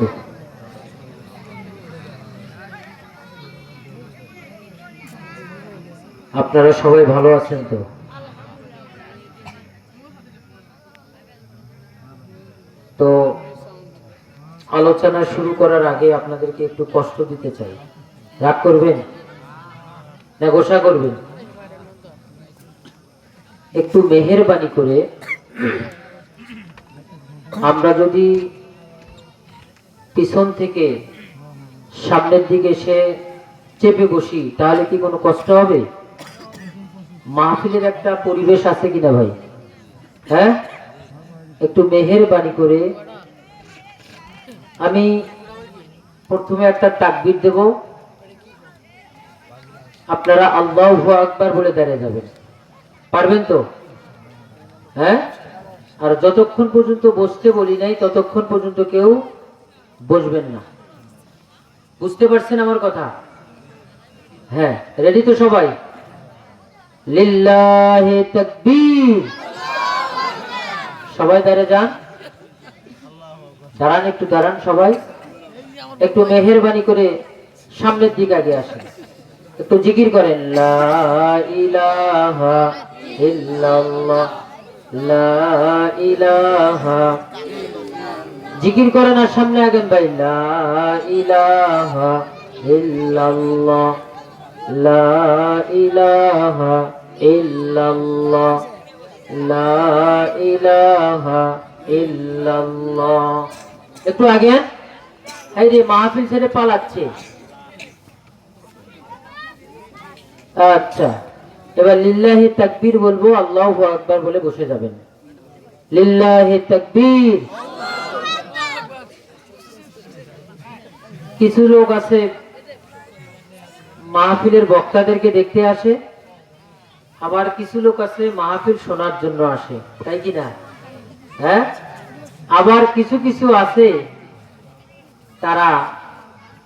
বারাকাতুহু আপনারা সবাই ভালো আছেন তো? তো আলোচনা শুরু করার আগে আপনাদেরকে একটু কষ্ট দিতে চাই। রাগ করবেন? না গোসা করবেন? একটু মেহেরবানি করে আমরা যদি পিছন থেকে সামনের দিকে এসে চেপে বসি, তাহলে কি কোনো কষ্ট হবে? মাহফিলের একটা পরিবেশ আছে কিনা ভাই? হ্যাঁ? একটু মেহেরবানি করে আমি প্রথমে একটা তাকবির দেব। আপনারা আল্লাহ আকবার বলে দাঁড়িয়ে যাবেন। পারবেন তো? হ্যাঁ? আর যতক্ষণ পর্যন্ত বসতে বলি নাই, ততক্ষণ পর্যন্ত কেউ বসবেন না। বুঝতে পারছেন আমার কথা? হ্যাঁ রেডি তো সবাই? লিল্লাহে তাকবীর। সবাই দাঁড়িয়ে যান। দাঁড়ান একটু, দাঁড়ান সবাই। একটু মেহেরবানি করে সামনের দিকে আগে আসেন। একটু জিকির করেন, লা ইলাহা ইল্লাল্লাহ, লা ইলাহা জিকির করেন আর সামনে আগেন ভাই, লা ইলাহা লা ইলাহা ইলাহা একটু আগে, এই রে, মাহফিল ছেড়ে পালাচ্ছে। আচ্ছা এবার লিল্লাহি তাকবীর বলব, আল্লাহু আকবার বলে বসে যাবেন। লিল্লাহি তাকবীর। কিছু লোক আছে, মাহফিলের বক্তাদেরকে দেখতে আসে। আবার কিছু লোক আছে, মাহফিল শোনার জন্য আসে, তাই কি না? হ্যাঁ? আবার কিছু কিছু আছে, তারা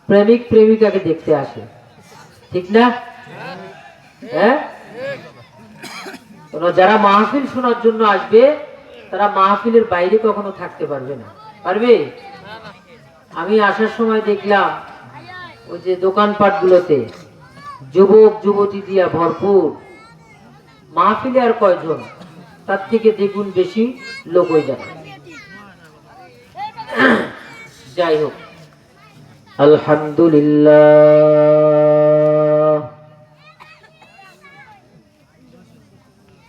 প্রেমিক প্রেমিকাকে দেখতে আসে। ঠিক না? হ্যাঁ? যারা মাহফিল শোনার জন্য আসবে, তারা মাহফিলের বাইরে কখনো থাকতে পারবে না। পারবে? আমি আসার সময় দেখলাম ওই যে দোকানপাট গুলোতে যুবক, যুবতী দিয়া ভরপুর। মাহফিলে আর কয়জন? তার থেকে দ্বিগুণ বেশি লোক হয়ে যাবে। যাই হোক। আলহামদুলিল্লাহ।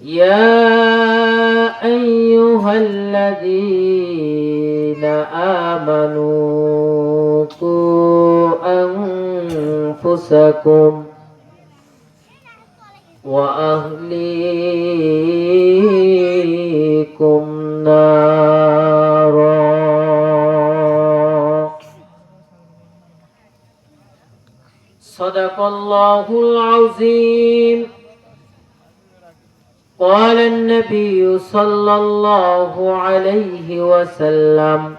يا أيها الذين آمنوا قوا أنفسكم وأهليكم نارا. صدق الله العظيم. قال النبي صلى الله عليه وسلم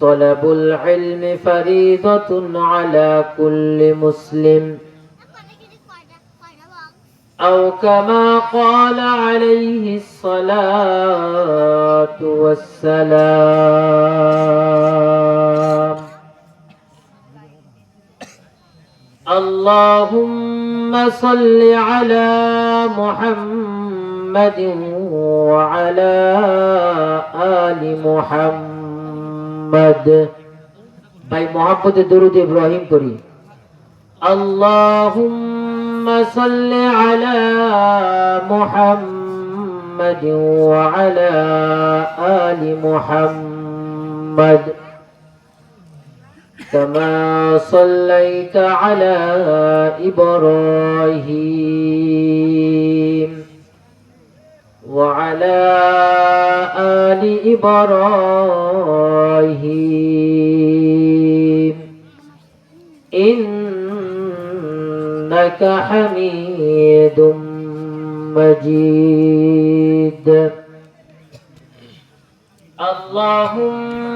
طلب العلم فريضة على كل مسلم. أو كما قال عليه الصلاة والسلام. اللهم صل على محمد وعلى آل محمد ভাই মোহাম্মদের দরুদ ইব্রাহিম করি اللهم صل على محمد وعلى آل محمد كما صليت على إبراهيم وعلى آل إبراهيم إنك حميد مجيد. اللهم